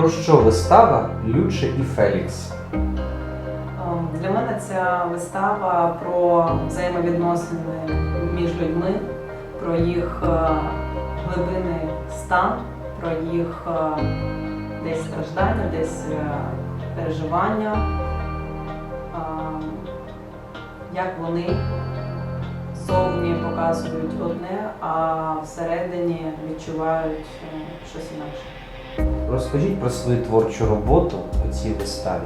Про що вистава Люче і Фелікс? Ем, Для мене ця вистава про взаємовідносини між людьми, про їх е, глибинний стан, про їх е, десь страждання, десь е, переживання, як вони зовні показують одне, а всередині відчувають е, щось інакше. Розкажіть про свою творчу роботу у цій виставі.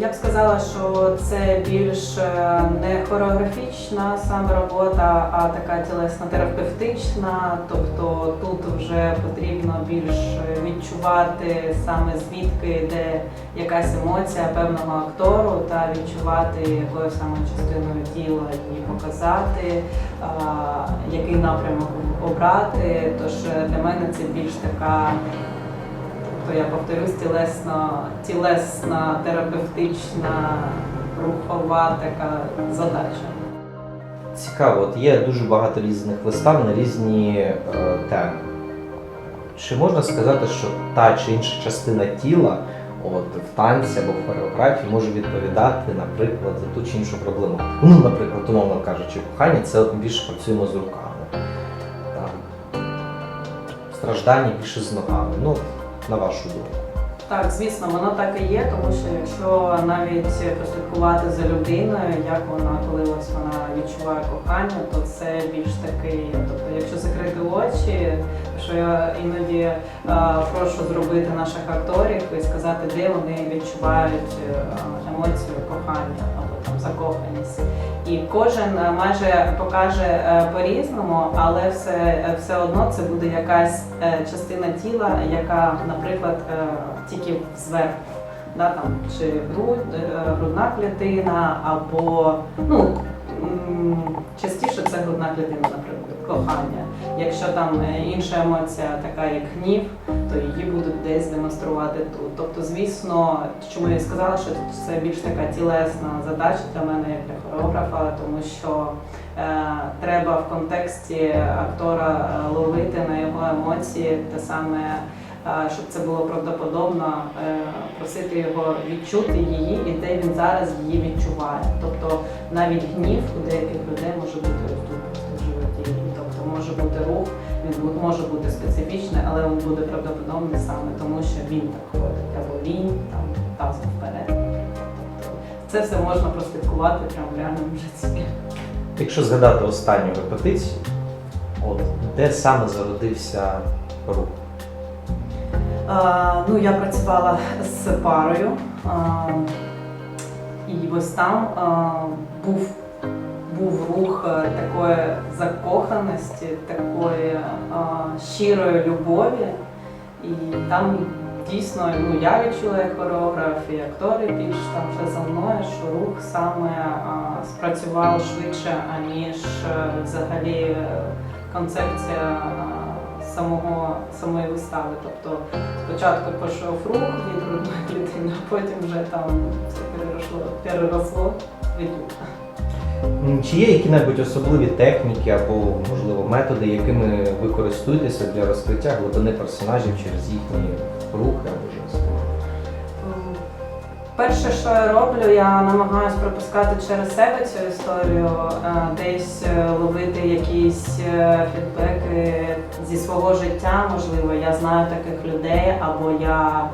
Я б сказала, що це більш е, не хореографічна саме робота, а така тілесно-терапевтична. Тобто тут вже потрібно більш відчувати саме звідки йде якась емоція певного актору, та відчувати, якою саме частиною тіла її показати, який напрямок обрати. Тож е, для мене це більш така то я повторюсь, тілесно, тілесна, терапевтична, рухова така задача. Цікаво, от є дуже багато різних вистав на різні е, теми. Чи можна сказати, що та чи інша частина тіла от, в танці або в хореографії може відповідати, наприклад, за ту чи іншу проблематику? Ну, наприклад, умовно кажучи, кохання це більше працюємо з руками. Страждання більше з ногами. Ну, на вашу думку. Так, звісно, воно так і є, тому що якщо навіть прослідкувати за людиною, як вона, коли ось вона відчуває кохання, то це більш такий, тобто, якщо закрити очі, що я іноді е, прошу зробити наших акторів і сказати, де вони відчувають е, емоцію кохання закоханість. І кожен е, майже покаже е, по-різному, але все, е, все одно це буде якась частина тіла, яка, наприклад, тільки зверху. Да, там, чи грудь, грудна клітина, або ну, частіше це грудна клітина, наприклад, кохання. Якщо там інша емоція, така як гнів, то її будуть десь демонструвати тут. Тобто, звісно, чому я сказала, що це більш така тілесна задача для мене, як для хореографа, тому що е, треба в контексті актора е, ловити на його емоції те саме. е, Щоб це було правдоподобно, е, просити його відчути її і де він зараз її відчуває. Тобто навіть гнів у деяких людей може бути тут. Тобто може бути рух, може бути специфічний, але він буде правдоподобний саме тому, що він так ходить, або він там тазом вперед. Тобто це все можна прослідкувати прямо в реальному житті. Якщо згадати останню репетицію, от, де саме зародився рух? А, ну, я працювала з парою, а, і ось там а, був, був рух е, такої закоханості, такої а, щирої любові. І там дійсно ну, я відчула як хореограф, і актори більш там вже за мною, що рух саме а, спрацював швидше, аніж е, взагалі е, концепція самого, самої вистави. Тобто Спочатку пішов рух від грудної клітини, а потім вже там все переросло, переросло в ідю. Чи є які-небудь особливі техніки або, можливо, методи, якими ви користуєтеся для розкриття глибини персонажів через їхні рухи або жести? Перше, що я роблю, я намагаюся пропускати через себе цю історію, е, десь е, ловити якісь е, фідбеки зі свого життя. Можливо, я знаю таких людей, або я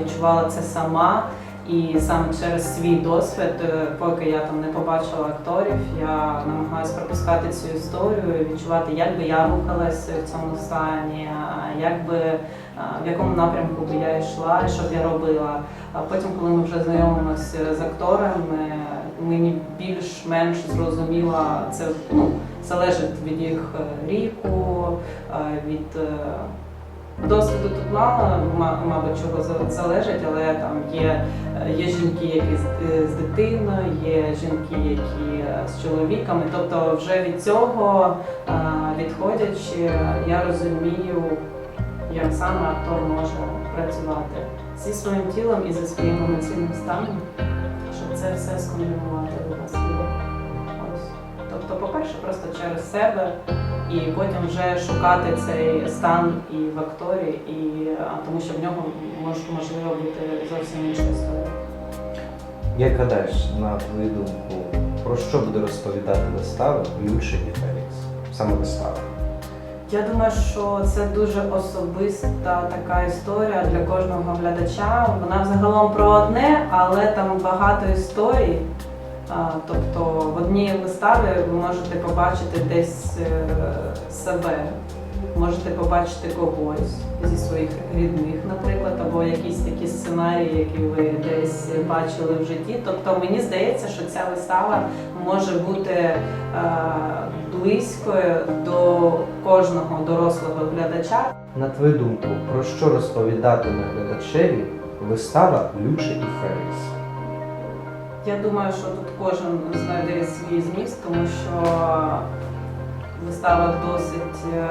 відчувала це сама. І саме через свій досвід, е, поки я там не побачила акторів, я намагаюся пропускати цю історію, відчувати, як би я рухалася в цьому стані, як би в якому напрямку би я йшла, і що б я робила. А потім, коли ми вже знайомимося з акторами, мені більш-менш зрозуміло, це ну, залежить від їх е, віку, е, від е, досвіду тут мало, ма- мабуть, чого залежить, але там є, е, є жінки, які з, е, з дитиною, є жінки, які е, з чоловіками. Тобто, вже від цього відходячи, я розумію, як саме актор може працювати зі своїм тілом і зі своїм емоційним станом, щоб це все скомбінувати власне. Ось. Тобто, по-перше, просто через себе і потім вже шукати цей стан і в акторі, і тому що в нього може можливо бути зовсім інша історія. Як гадаєш, на твою думку, про що буде розповідати вистава Люча і Фелікс? Саме вистава. Я думаю, що це дуже особиста така історія для кожного глядача. Вона взагалом про одне, але там багато історій. Тобто в одній виставі ви можете побачити десь е, себе, можете побачити когось зі своїх рідних, наприклад, або якісь такі сценарії, які ви десь бачили в житті. Тобто мені здається, що ця вистава може бути е, близькою до кожного дорослого глядача. На твою думку, про що розповідатиме глядачеві вистава Люча і Фелікс? Я думаю, що тут кожен знайде свій зміст, тому що вистава досить е,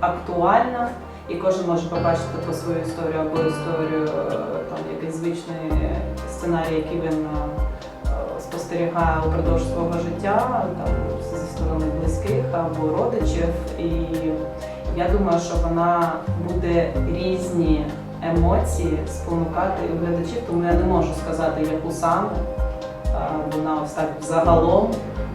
актуальна, і кожен може побачити про свою історію або історію е, там якийсь звичний сценарій, який він е, спостерігає упродовж свого життя, там зі сторони близьких або родичів. І я думаю, що вона буде різні емоції спонукати глядачів, тому я не можу сказати, яку саме вона ось так загалом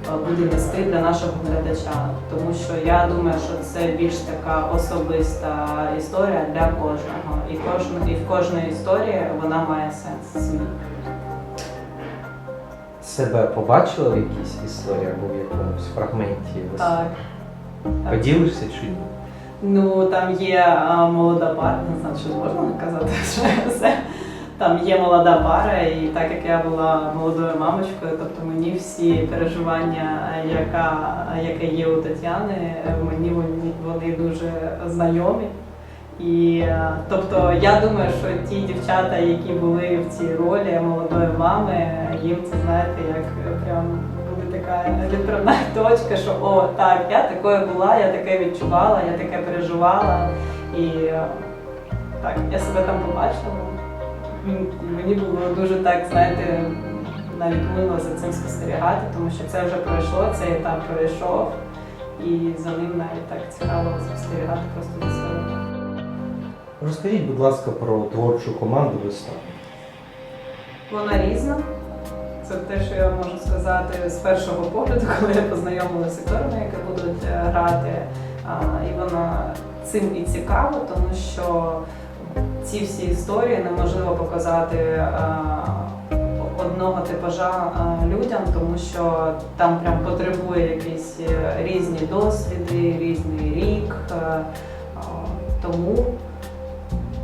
е, буде нести для нашого глядача. Тому що я думаю, що це більш така особиста історія для кожного. І кожна, і в кожної історії вона має сенс. Себе побачила в якійсь історії або в якомусь фрагменті? Так. Поділишся чи ні? Ну там є а, молода пара, не знаю, чи можна казати що все. Там є молода пара, і так як я була молодою мамочкою, тобто мені всі переживання, яка, яке є у Тетяни, мені вони, дуже знайомі. І е, тобто я думаю, що ті дівчата, які були в цій ролі молодої мами, їм це знаєте, як прям буде така відправна точка, що о, так, я такою була, я таке відчувала, я таке переживала. І е, так, я себе там побачила. М, Мені було дуже так, знаєте, навіть мило за цим спостерігати, тому що це вже пройшло, цей етап пройшов, і за ним навіть так цікаво спостерігати просто за собою. Розкажіть, будь ласка, про творчу команду вистави. Вона різна. Це те, що я можу сказати з першого погляду, коли я познайомилася з акторами, які будуть е, грати. І вона цим і цікава, тому що ці всі історії неможливо показати а, одного типажа а, людям, тому що там прям потребує якісь е, різні досвіди, різний рік. е, Тому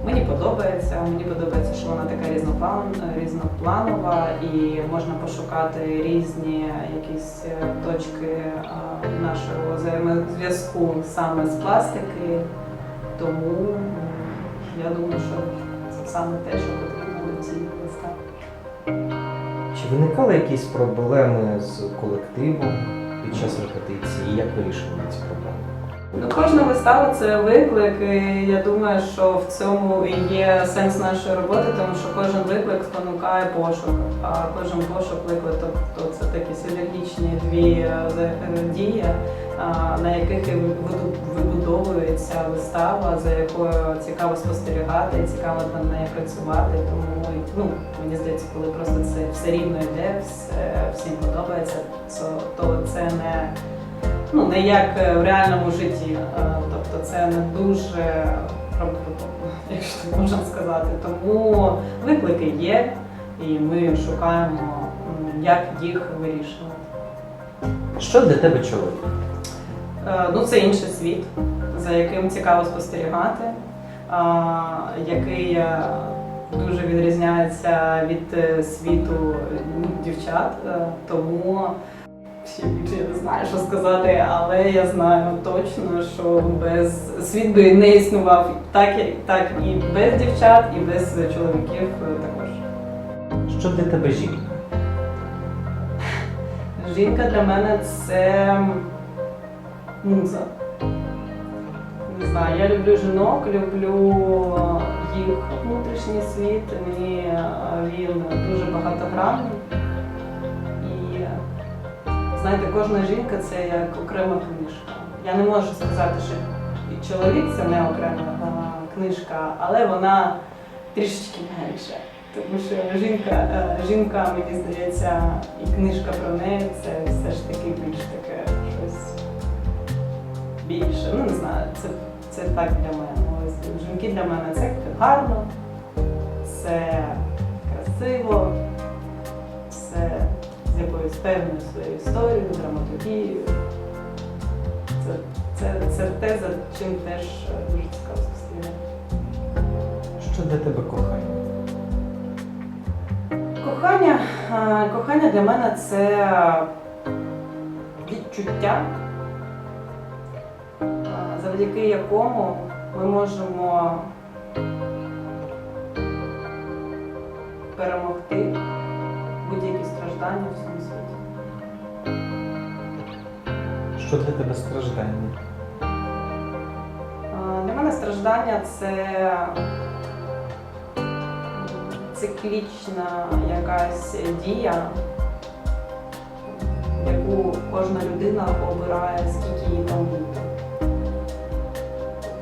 Мені подобається, мені подобається, що вона така різноплан, різнопланова і можна пошукати різні якісь е, точки е, нашого взаємозв'язку саме з пластики. Тому я думаю, що це саме те, що потрібно у цій. Чи виникали якісь проблеми з колективом під час репетиції? Як вирішували ці проблеми? Ну, кожна вистава це виклик, і я думаю, що в цьому і є сенс нашої роботи, тому що кожен виклик спонукає пошук, а кожен пошук виклик, тобто це такі синергічні дві е, дії, на яких вибудовується вистава, за якою цікаво спостерігати, цікаво над нею працювати. Тому ну, мені здається, коли просто це все рівно йде, все, всім подобається, то, то це не ну не як е, в реальному житті. Е, Тобто це не дуже правдоподобно, якщо так можна сказати. Тому виклики є, і ми шукаємо, як їх вирішувати. Що для тебе чоловік? Е, Ну, це інший світ, за яким цікаво спостерігати, який е, дуже відрізняється від е, світу дівчат. Е, Тому я не знаю, що сказати, але я знаю точно, що без світ би не існував так, так і без дівчат, і без чоловіків е, також. Що для тебе жінка? Жінка для мене це муза. Не знаю, я люблю жінок, люблю їх внутрішній світ. Мені е, він дуже багатогранний. Знаєте, кожна жінка це як окрема книжка. я не можу сказати, що і чоловік це не окрема книжка, але вона трішечки менша. Тому що жінка, е, жінка, мені здається, і книжка про неї це все ж таки більш таке щось більше. Ну не знаю, це, це так для мене. Ось жінки для мене це гарно, це красиво, якоюсь певною своєю історією, драматургією. Це, це, це те, за чим теж е, дуже цікаво спостерігати. Що для тебе кохання? Кохання, е, кохання для мене це відчуття, е, завдяки якому ми можемо перемогти страждання в цьому світі. Що для тебе страждання? Е, Для мене страждання це циклічна якась дія, яку кожна людина обирає, скільки їй там бути.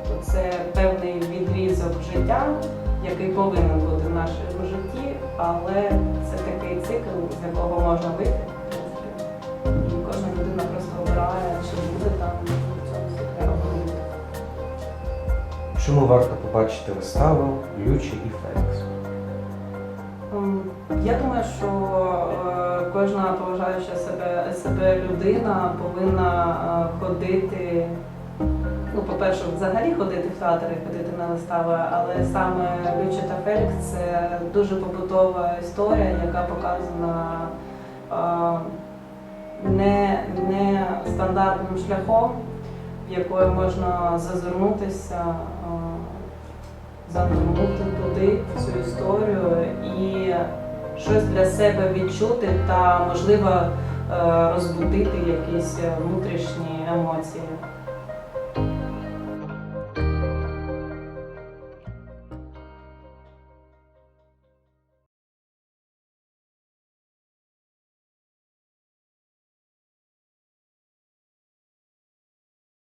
Тобто Це певний відрізок життя, який повинен бути в нашому житті, але це такий цикл, з якого можна вийти. І кожна людина просто обирає, чи буде там не буде. Чому варто побачити виставу Лючі і Фелікс? Ем, Я думаю, що е, кожна поважаюча себе, себе людина повинна е, ходити. Ну, по-перше, взагалі ходити в театр і ходити на вистави, але саме Люча та Фелікс це дуже побутова історія, яка показана не, не стандартним шляхом, якою можна зазирнутися, занурнути туди в цю історію і щось для себе відчути та, можливо, е, розбудити якісь внутрішні емоції.